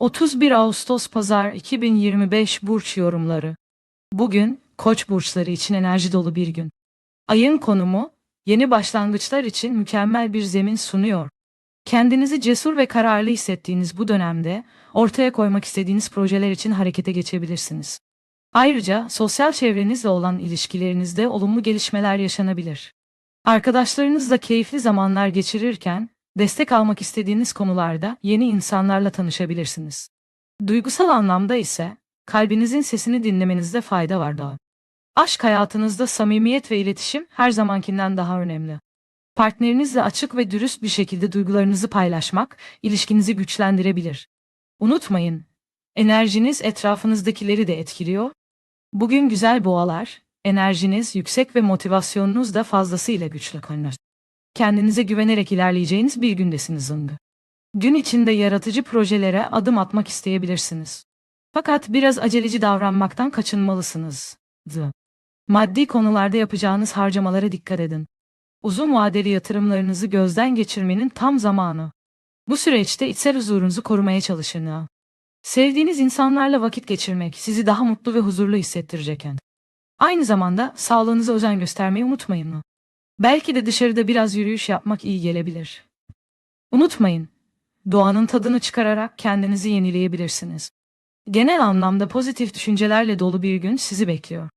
31 Ağustos Pazar 2025 Burç Yorumları Bugün Koç burçları için enerji dolu bir gün. Ayın konumu yeni başlangıçlar için mükemmel bir zemin sunuyor. Kendinizi cesur ve kararlı hissettiğiniz bu dönemde ortaya koymak istediğiniz projeler için harekete geçebilirsiniz. Ayrıca sosyal çevrenizle olan ilişkilerinizde olumlu gelişmeler yaşanabilir. Arkadaşlarınızla keyifli zamanlar geçirirken destek almak istediğiniz konularda yeni insanlarla tanışabilirsiniz. Duygusal anlamda ise kalbinizin sesini dinlemenizde fayda var daha. Aşk hayatınızda samimiyet ve iletişim her zamankinden daha önemli. Partnerinizle açık ve dürüst bir şekilde duygularınızı paylaşmak ilişkinizi güçlendirebilir. Unutmayın, enerjiniz etrafınızdakileri de etkiliyor. Bugün güzel boğalar, enerjiniz yüksek ve motivasyonunuz da fazlasıyla güçlü konular. Kendinize güvenerek ilerleyeceğiniz bir gündesiniz zıngı. Gün içinde yaratıcı projelere adım atmak isteyebilirsiniz. Fakat biraz aceleci davranmaktan kaçınmalısınız. Zı. Maddi konularda yapacağınız harcamalara dikkat edin. Uzun vadeli yatırımlarınızı gözden geçirmenin tam zamanı. Bu süreçte içsel huzurunuzu korumaya çalışın. Sevdiğiniz insanlarla vakit geçirmek sizi daha mutlu ve huzurlu hissettirecek. Aynı zamanda sağlığınıza özen göstermeyi unutmayın. Belki de dışarıda biraz yürüyüş yapmak iyi gelebilir. Unutmayın, doğanın tadını çıkararak kendinizi yenileyebilirsiniz. Genel anlamda pozitif düşüncelerle dolu bir gün sizi bekliyor.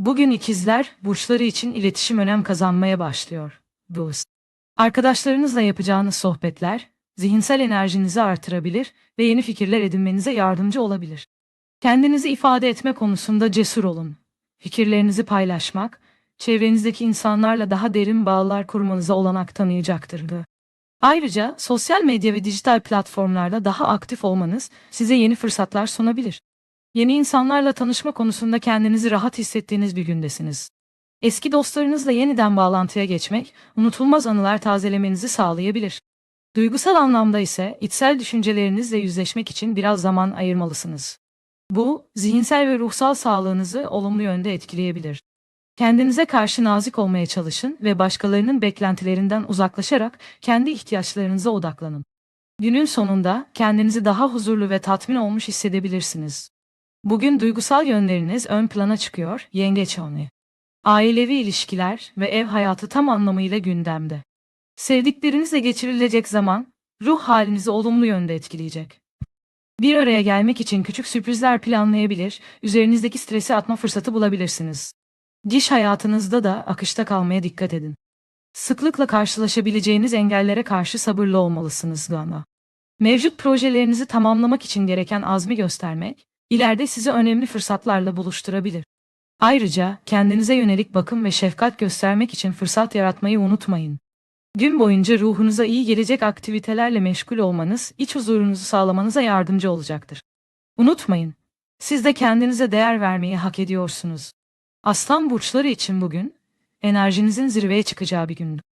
Bugün ikizler, burçları için iletişim önem kazanmaya başlıyor. Boost. Arkadaşlarınızla yapacağınız sohbetler, zihinsel enerjinizi artırabilir ve yeni fikirler edinmenize yardımcı olabilir. Kendinizi ifade etme konusunda cesur olun. Fikirlerinizi paylaşmak, çevrenizdeki insanlarla daha derin bağlar kurmanıza olanak tanıyacaktır. Ayrıca sosyal medya ve dijital platformlarda daha aktif olmanız size yeni fırsatlar sunabilir. Yeni insanlarla tanışma konusunda kendinizi rahat hissettiğiniz bir gündesiniz. Eski dostlarınızla yeniden bağlantıya geçmek, unutulmaz anılar tazelemenizi sağlayabilir. Duygusal anlamda ise içsel düşüncelerinizle yüzleşmek için biraz zaman ayırmalısınız. Bu, zihinsel ve ruhsal sağlığınızı olumlu yönde etkileyebilir. Kendinize karşı nazik olmaya çalışın ve başkalarının beklentilerinden uzaklaşarak kendi ihtiyaçlarınıza odaklanın. Günün sonunda kendinizi daha huzurlu ve tatmin olmuş hissedebilirsiniz. Bugün duygusal yönleriniz ön plana çıkıyor, yengeç onu. Ailevi ilişkiler ve ev hayatı tam anlamıyla gündemde. Sevdiklerinizle geçirilecek zaman, ruh halinizi olumlu yönde etkileyecek. Bir araya gelmek için küçük sürprizler planlayabilir, üzerinizdeki stresi atma fırsatı bulabilirsiniz. Diş hayatınızda da akışta kalmaya dikkat edin. Sıklıkla karşılaşabileceğiniz engellere karşı sabırlı olmalısınız Gana. Mevcut projelerinizi tamamlamak için gereken azmi göstermek, ileride sizi önemli fırsatlarla buluşturabilir. Ayrıca kendinize yönelik bakım ve şefkat göstermek için fırsat yaratmayı unutmayın. Gün boyunca ruhunuza iyi gelecek aktivitelerle meşgul olmanız, iç huzurunuzu sağlamanıza yardımcı olacaktır. Unutmayın, siz de kendinize değer vermeyi hak ediyorsunuz. Aslan burçları için bugün, enerjinizin zirveye çıkacağı bir gündü.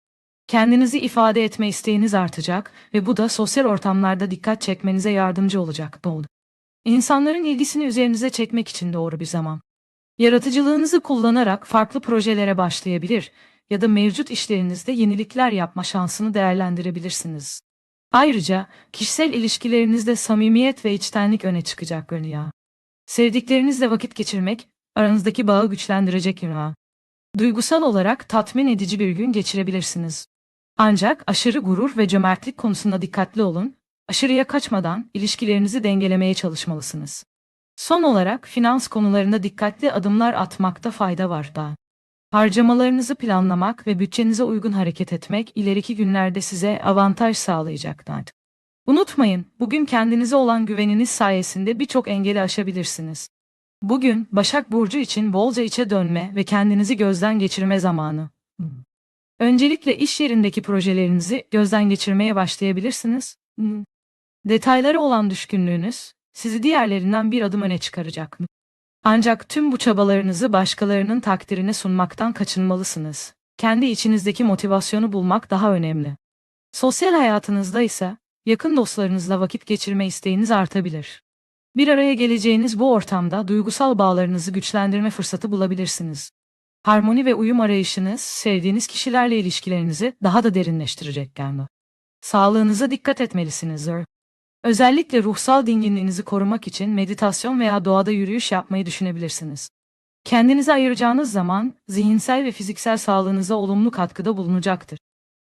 Kendinizi ifade etme isteğiniz artacak ve bu da sosyal ortamlarda dikkat çekmenize yardımcı olacak. Oldu. İnsanların ilgisini üzerinize çekmek için doğru bir zaman. Yaratıcılığınızı kullanarak farklı projelere başlayabilir ya da mevcut işlerinizde yenilikler yapma şansını değerlendirebilirsiniz. Ayrıca kişisel ilişkilerinizde samimiyet ve içtenlik öne çıkacak ya. Sevdiklerinizle vakit geçirmek aranızdaki bağı güçlendirecek ya. Duygusal olarak tatmin edici bir gün geçirebilirsiniz. Ancak aşırı gurur ve cömertlik konusunda dikkatli olun, aşırıya kaçmadan ilişkilerinizi dengelemeye çalışmalısınız. Son olarak finans konularında dikkatli adımlar atmakta fayda var da. Harcamalarınızı planlamak ve bütçenize uygun hareket etmek ileriki günlerde size avantaj sağlayacaktır. Unutmayın, bugün kendinize olan güveniniz sayesinde birçok engeli aşabilirsiniz. Bugün Başak Burcu için bolca içe dönme ve kendinizi gözden geçirme zamanı. Öncelikle iş yerindeki projelerinizi gözden geçirmeye başlayabilirsiniz. Detaylara olan düşkünlüğünüz sizi diğerlerinden bir adım öne çıkaracak. Ancak tüm bu çabalarınızı başkalarının takdirine sunmaktan kaçınmalısınız. Kendi içinizdeki motivasyonu bulmak daha önemli. Sosyal hayatınızda ise yakın dostlarınızla vakit geçirme isteğiniz artabilir. Bir araya geleceğiniz bu ortamda duygusal bağlarınızı güçlendirme fırsatı bulabilirsiniz. Harmoni ve uyum arayışınız sevdiğiniz kişilerle ilişkilerinizi daha da derinleştirecek yani. Sağlığınıza dikkat etmelisiniz. Özellikle ruhsal dinginliğinizi korumak için meditasyon veya doğada yürüyüş yapmayı düşünebilirsiniz. Kendinize ayıracağınız zaman zihinsel ve fiziksel sağlığınıza olumlu katkıda bulunacaktır.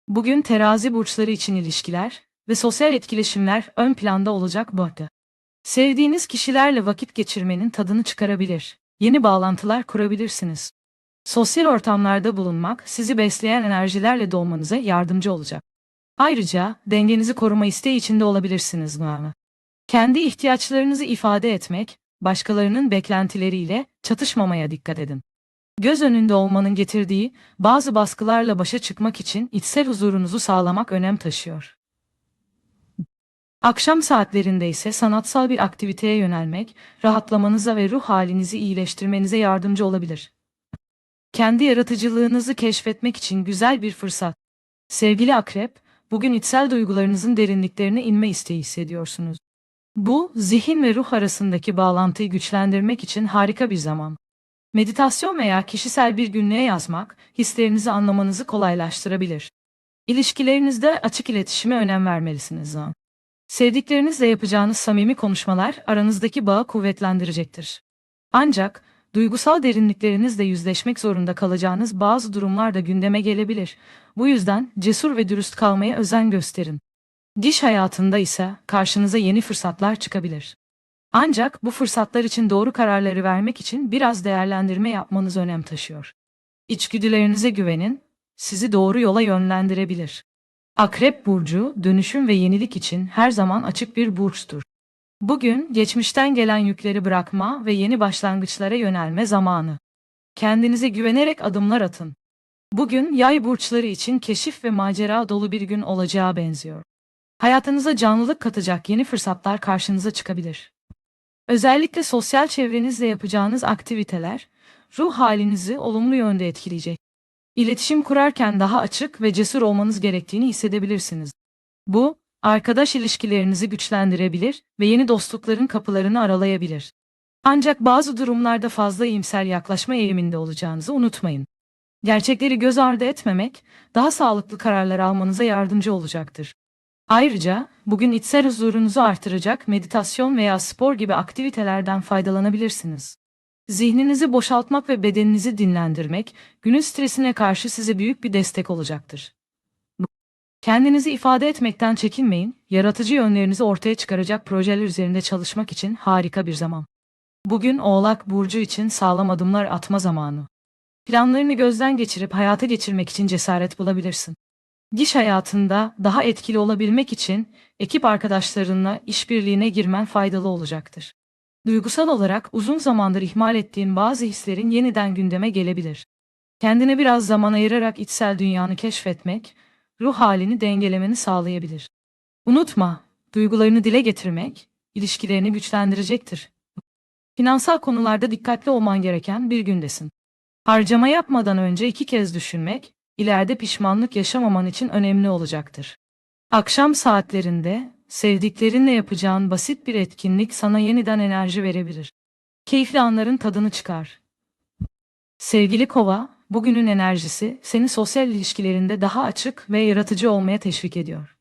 Bugün terazi burçları için ilişkiler ve sosyal etkileşimler ön planda olacak bu hafta. Sevdiğiniz kişilerle vakit geçirmenin tadını çıkarabilir. Yeni bağlantılar kurabilirsiniz. Sosyal ortamlarda bulunmak sizi besleyen enerjilerle dolmanıza yardımcı olacak. Ayrıca dengenizi koruma isteği içinde olabilirsiniz Noama. Kendi ihtiyaçlarınızı ifade etmek, başkalarının beklentileriyle çatışmamaya dikkat edin. Göz önünde olmanın getirdiği bazı baskılarla başa çıkmak için içsel huzurunuzu sağlamak önem taşıyor. Akşam saatlerinde ise sanatsal bir aktiviteye yönelmek, rahatlamanıza ve ruh halinizi iyileştirmenize yardımcı olabilir. Kendi yaratıcılığınızı keşfetmek için güzel bir fırsat. Sevgili akrep, bugün içsel duygularınızın derinliklerine inme isteği hissediyorsunuz. Bu, zihin ve ruh arasındaki bağlantıyı güçlendirmek için harika bir zaman. Meditasyon veya kişisel bir günlüğe yazmak, hislerinizi anlamanızı kolaylaştırabilir. İlişkilerinizde açık iletişime önem vermelisiniz. Sevdiklerinizle yapacağınız samimi konuşmalar aranızdaki bağı kuvvetlendirecektir. Ancak duygusal derinliklerinizle yüzleşmek zorunda kalacağınız bazı durumlar da gündeme gelebilir. Bu yüzden cesur ve dürüst kalmaya özen gösterin. Diş hayatında ise karşınıza yeni fırsatlar çıkabilir. Ancak bu fırsatlar için doğru kararları vermek için biraz değerlendirme yapmanız önem taşıyor. İçgüdülerinize güvenin, sizi doğru yola yönlendirebilir. Akrep burcu dönüşüm ve yenilik için her zaman açık bir burçtur. Bugün geçmişten gelen yükleri bırakma ve yeni başlangıçlara yönelme zamanı. Kendinize güvenerek adımlar atın. Bugün yay burçları için keşif ve macera dolu bir gün olacağı benziyor. Hayatınıza canlılık katacak yeni fırsatlar karşınıza çıkabilir. Özellikle sosyal çevrenizle yapacağınız aktiviteler ruh halinizi olumlu yönde etkileyecek. İletişim kurarken daha açık ve cesur olmanız gerektiğini hissedebilirsiniz. Bu, arkadaş ilişkilerinizi güçlendirebilir ve yeni dostlukların kapılarını aralayabilir. Ancak bazı durumlarda fazla iyimser yaklaşma eğiliminde olacağınızı unutmayın. Gerçekleri göz ardı etmemek, daha sağlıklı kararlar almanıza yardımcı olacaktır. Ayrıca bugün içsel huzurunuzu artıracak meditasyon veya spor gibi aktivitelerden faydalanabilirsiniz. Zihninizi boşaltmak ve bedeninizi dinlendirmek günün stresine karşı size büyük bir destek olacaktır. Kendinizi ifade etmekten çekinmeyin, yaratıcı yönlerinizi ortaya çıkaracak projeler üzerinde çalışmak için harika bir zaman. Bugün Oğlak Burcu için sağlam adımlar atma zamanı. Planlarını gözden geçirip hayata geçirmek için cesaret bulabilirsin. Diş hayatında daha etkili olabilmek için ekip arkadaşlarınla işbirliğine girmen faydalı olacaktır. Duygusal olarak uzun zamandır ihmal ettiğin bazı hislerin yeniden gündeme gelebilir. Kendine biraz zaman ayırarak içsel dünyanı keşfetmek, ruh halini dengelemeni sağlayabilir. Unutma, duygularını dile getirmek, ilişkilerini güçlendirecektir. Finansal konularda dikkatli olman gereken bir gündesin. Harcama yapmadan önce iki kez düşünmek, ileride pişmanlık yaşamaman için önemli olacaktır. Akşam saatlerinde sevdiklerinle yapacağın basit bir etkinlik sana yeniden enerji verebilir. Keyifli anların tadını çıkar. Sevgili Kova, bugünün enerjisi seni sosyal ilişkilerinde daha açık ve yaratıcı olmaya teşvik ediyor.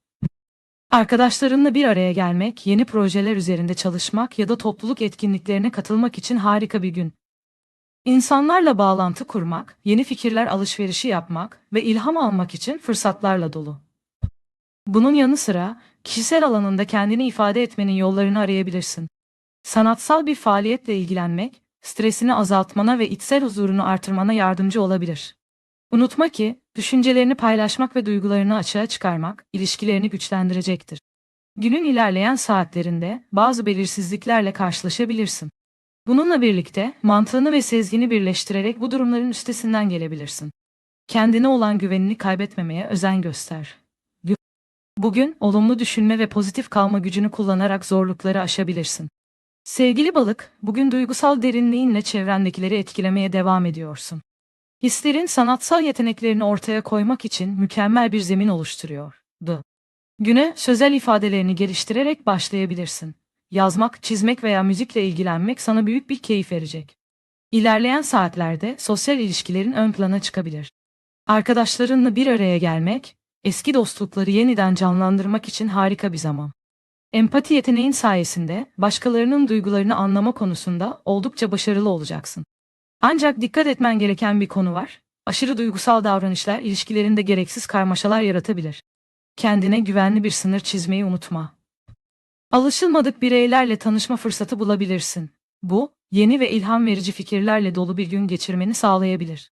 Arkadaşlarınla bir araya gelmek, yeni projeler üzerinde çalışmak ya da topluluk etkinliklerine katılmak için harika bir gün. İnsanlarla bağlantı kurmak, yeni fikirler alışverişi yapmak ve ilham almak için fırsatlarla dolu. Bunun yanı sıra kişisel alanında kendini ifade etmenin yollarını arayabilirsin. Sanatsal bir faaliyetle ilgilenmek, stresini azaltmana ve içsel huzurunu artırmana yardımcı olabilir. Unutma ki, düşüncelerini paylaşmak ve duygularını açığa çıkarmak, ilişkilerini güçlendirecektir. Günün ilerleyen saatlerinde bazı belirsizliklerle karşılaşabilirsin. Bununla birlikte mantığını ve sezgini birleştirerek bu durumların üstesinden gelebilirsin. Kendine olan güvenini kaybetmemeye özen göster. Bugün olumlu düşünme ve pozitif kalma gücünü kullanarak zorlukları aşabilirsin. Sevgili balık, bugün duygusal derinliğinle çevrendekileri etkilemeye devam ediyorsun. Hislerin sanatsal yeteneklerini ortaya koymak için mükemmel bir zemin oluşturuyor. D. Güne sözel ifadelerini geliştirerek başlayabilirsin. Yazmak, çizmek veya müzikle ilgilenmek sana büyük bir keyif verecek. İlerleyen saatlerde sosyal ilişkilerin ön plana çıkabilir. Arkadaşlarınla bir araya gelmek, eski dostlukları yeniden canlandırmak için harika bir zaman. Empati yeteneğin sayesinde başkalarının duygularını anlama konusunda oldukça başarılı olacaksın. Ancak dikkat etmen gereken bir konu var. Aşırı duygusal davranışlar ilişkilerinde gereksiz karmaşalar yaratabilir. Kendine güvenli bir sınır çizmeyi unutma. Alışılmadık bireylerle tanışma fırsatı bulabilirsin. Bu, yeni ve ilham verici fikirlerle dolu bir gün geçirmeni sağlayabilir.